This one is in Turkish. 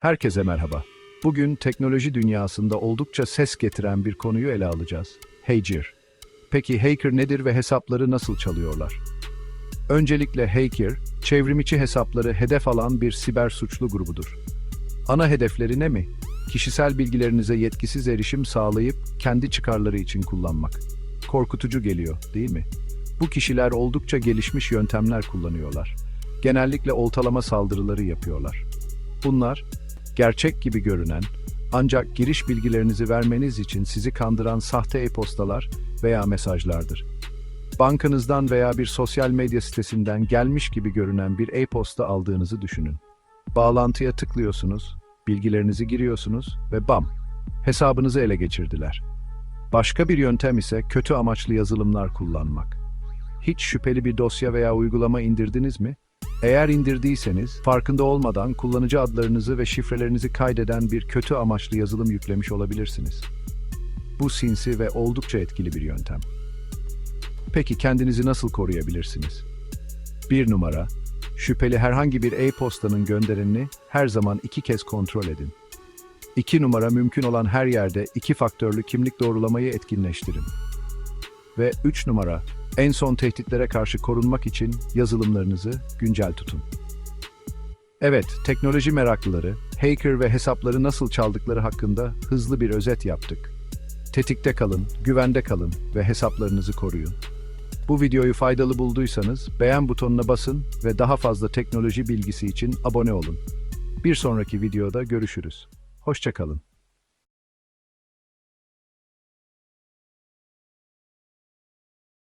Herkese merhaba. Bugün teknoloji dünyasında oldukça ses getiren bir konuyu ele alacağız. Hacker. Peki hacker nedir ve hesapları nasıl çalıyorlar? Öncelikle hacker, çevrimiçi hesapları hedef alan bir siber suçlu grubudur. Ana hedefleri ne mi? Kişisel bilgilerinize yetkisiz erişim sağlayıp kendi çıkarları için kullanmak. Korkutucu geliyor, değil mi? Bu kişiler oldukça gelişmiş yöntemler kullanıyorlar. Genellikle oltalama saldırıları yapıyorlar. Bunlar, gerçek gibi görünen, ancak giriş bilgilerinizi vermeniz için sizi kandıran sahte e-postalar veya mesajlardır. Bankanızdan veya bir sosyal medya sitesinden gelmiş gibi görünen bir e-posta aldığınızı düşünün. Bağlantıya tıklıyorsunuz, bilgilerinizi giriyorsunuz ve bam, hesabınızı ele geçirdiler. Başka bir yöntem ise kötü amaçlı yazılımlar kullanmak. Hiç şüpheli bir dosya veya uygulama indirdiniz mi? Eğer indirdiyseniz, farkında olmadan kullanıcı adlarınızı ve şifrelerinizi kaydeden bir kötü amaçlı yazılım yüklemiş olabilirsiniz. Bu sinsi ve oldukça etkili bir yöntem. Peki kendinizi nasıl koruyabilirsiniz? 1 numara, şüpheli herhangi bir e-postanın gönderenini her zaman iki kez kontrol edin. 2 numara mümkün olan her yerde iki faktörlü kimlik doğrulamayı etkinleştirin. Ve 3 numara, en son tehditlere karşı korunmak için yazılımlarınızı güncel tutun. Evet, teknoloji meraklıları, hacker ve hesapları nasıl çaldıkları hakkında hızlı bir özet yaptık. Tetikte kalın, güvende kalın ve hesaplarınızı koruyun. Bu videoyu faydalı bulduysanız beğen butonuna basın ve daha fazla teknoloji bilgisi için abone olun. Bir sonraki videoda görüşürüz. Hoşçakalın.